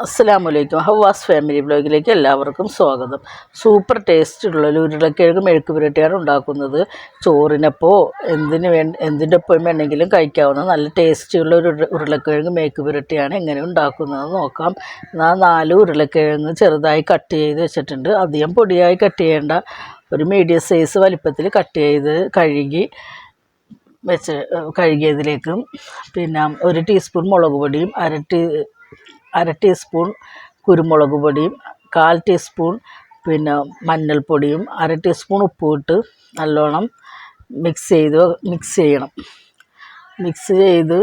അസ്സലാമലൈക്കും ഹവാസ് ഫാമിലി ബ്ലോഗിലേക്ക് എല്ലാവർക്കും സ്വാഗതം. സൂപ്പർ ടേസ്റ്റുള്ള ഒരു ഉരുളക്കിഴങ്ങ് മെഴുക്ക് പുരട്ടിയാണ് ഉണ്ടാക്കുന്നത്. ചോറിനപ്പോൾ എന്തിന് വേ എന്തിന്റെ ഒപ്പം വേണമെങ്കിലും കഴിക്കാവുന്ന നല്ല ടേസ്റ്റുള്ള ഒരു ഉരുള- ഉരുളക്കിഴങ്ങ് മെഴുക്ക് പുരട്ടിയാണ് എങ്ങനെ ഉണ്ടാക്കുന്നത് നോക്കാം. ഞാൻ നാല് ഉരുളക്കിഴങ്ങ് ചെറുതായി കട്ട് ചെയ്ത് വെച്ചിട്ടുണ്ട്. അധികം പൊടിയായി കട്ട് ചെയ്യേണ്ട. ഒരു മീഡിയം സൈസ് വലിപ്പത്തിൽ കട്ട് ചെയ്ത് കഴുകി വെച്ച് കഴുകിയതിലേക്കും പിന്നെ ഒരു ടീസ്പൂൺ മുളക് പൊടിയും അര ടീ അര ടീസ്പൂൺ കുരുമുളക് പൊടിയും കാൽ ടീസ്പൂൺ പിന്നെ മഞ്ഞൾപ്പൊടിയും അര ടീസ്പൂൺ ഉപ്പും ഇട്ട് നല്ലോണം മിക്സ് ചെയ്ത് മിക്സ് ചെയ്യണം. മിക്സ് ചെയ്ത്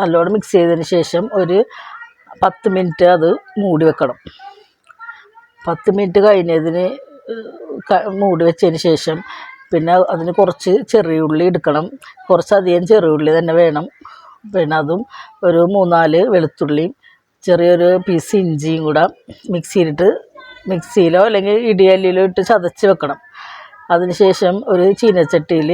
നല്ലോണം മിക്സ് ചെയ്തതിന് ശേഷം ഒരു പത്ത് മിനിറ്റ് അത് മൂടി വെക്കണം. പത്ത് മിനിറ്റ് കഴിഞ്ഞതിന് മൂടി വെച്ചതിന് ശേഷം പിന്നെ അതിന് കുറച്ച് ചെറിയ ഉള്ളി എടുക്കണം. കുറച്ചധികം ചെറിയ ഉള്ളി തന്നെ വേണം. പിന്നെ അതും ഒരു മൂന്നാൽ വെളുത്തുള്ളിയും ചെറിയൊരു പീസ് ഇഞ്ചിയും കൂടെ മിക്സിയിലിട്ട് മിക്സിയിലോ അല്ലെങ്കിൽ ഇടിയല്ലിയിലോ ഇട്ട് ചതച്ച് വെക്കണം. അതിനുശേഷം ഒരു ചീനച്ചട്ടിയിൽ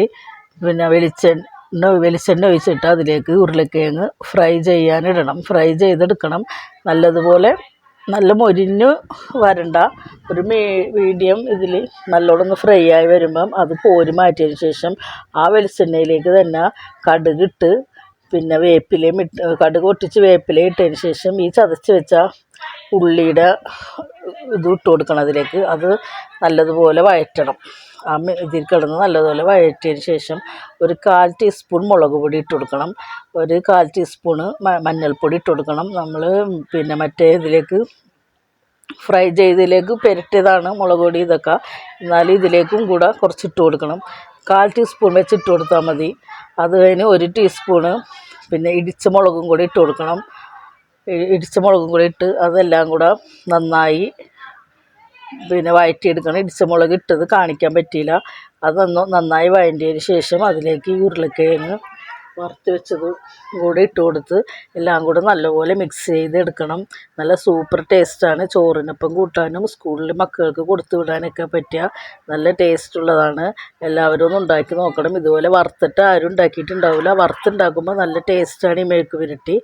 പിന്നെ വെളിച്ചെണ്ണ വെളിച്ചെണ്ണ ഒഴിച്ചിട്ട് അതിലേക്ക് ഉരുളക്കിഴങ്ങ് ഫ്രൈ ചെയ്യാനിടണം. ഫ്രൈ ചെയ്തെടുക്കണം. നല്ലതുപോലെ നല്ല മൊരിഞ്ഞ് വരണ്ട. ഒരു മീ മീഡിയം ഇതിൽ നല്ലോണം ഫ്രൈ ആയി വരുമ്പം അത് പോരി മാറ്റിയതിന് ശേഷം ആ വെളിച്ചെണ്ണയിലേക്ക് തന്നെ കടുകിട്ട് പിന്നെ വേപ്പിലയും ഇട്ട് കടുക് പൊട്ടിച്ച് വേപ്പില ഇട്ടതിന് ശേഷം ഈ ചതച്ച് വെച്ച ഉള്ളിയുടെ ഇത് ഇട്ട് കൊടുക്കണം അതിലേക്ക്. അത് നല്ലതുപോലെ വഴറ്റണം. ആ ഇതിൽ കിടന്ന് നല്ലതുപോലെ വഴറ്റിയതിന് ശേഷം ഒരു കാൽ ടീസ്പൂൺ മുളക് പൊടി ഇട്ട് കൊടുക്കണം. ഒരു കാൽ ടീസ്പൂണ് മഞ്ഞൾപ്പൊടി ഇട്ട് കൊടുക്കണം. നമ്മൾ പിന്നെ മറ്റേ ഇതിലേക്ക് ഫ്രൈ ചെയ്തതിലേക്ക് പെരട്ടിയതാണ് മുളക് പൊടി ഇതൊക്കെ. എന്നാലും ഇതിലേക്കും കൂടെ കുറച്ച് ഇട്ട് കൊടുക്കണം. കാൽ ടീസ്പൂൺ വെച്ച് ഇട്ട് കൊടുത്താൽ മതി. അത് കഴിഞ്ഞ് ഒരു ടീസ്പൂണ് പിന്നെ ഇടിച്ച മുളകും കൂടി ഇട്ട് കൊടുക്കണം. ഇടിച്ച മുളകും കൂടി ഇട്ട് അതെല്ലാം കൂടെ നന്നായി പിന്നെ വഴറ്റിയെടുക്കണം ഇടിച്ച മുളക് ഇട്ടത് കാണിക്കാൻ പറ്റിയില്ല. അത് നന്നായി വഴറ്റിയതിന് ശേഷം അതിലേക്ക് ഉരുളക്കിഴങ്ങ് വറുത്ത് വെച്ചത് കൂടെ ഇട്ട് കൊടുത്ത് എല്ലാം കൂടെ നല്ലപോലെ മിക്സ് ചെയ്തെടുക്കണം. നല്ല സൂപ്പർ ടേസ്റ്റാണ് ചോറിനൊപ്പം കൂട്ടാനും സ്കൂളിൽ മക്കൾക്ക് കൊടുത്തു വിടാനൊക്കെ പറ്റിയ നല്ല ടേസ്റ്റ് ഉള്ളതാണ്. എല്ലാവരും ഒന്ന് ഉണ്ടാക്കി നോക്കണം. ഇതുപോലെ വറുത്തിട്ട് ആരും ഉണ്ടാക്കിയിട്ടുണ്ടാവില്ല വറുത്തുണ്ടാക്കുമ്പോൾ നല്ല ടേസ്റ്റാണ് ഈ മെഴുക്ക് പുരട്ടി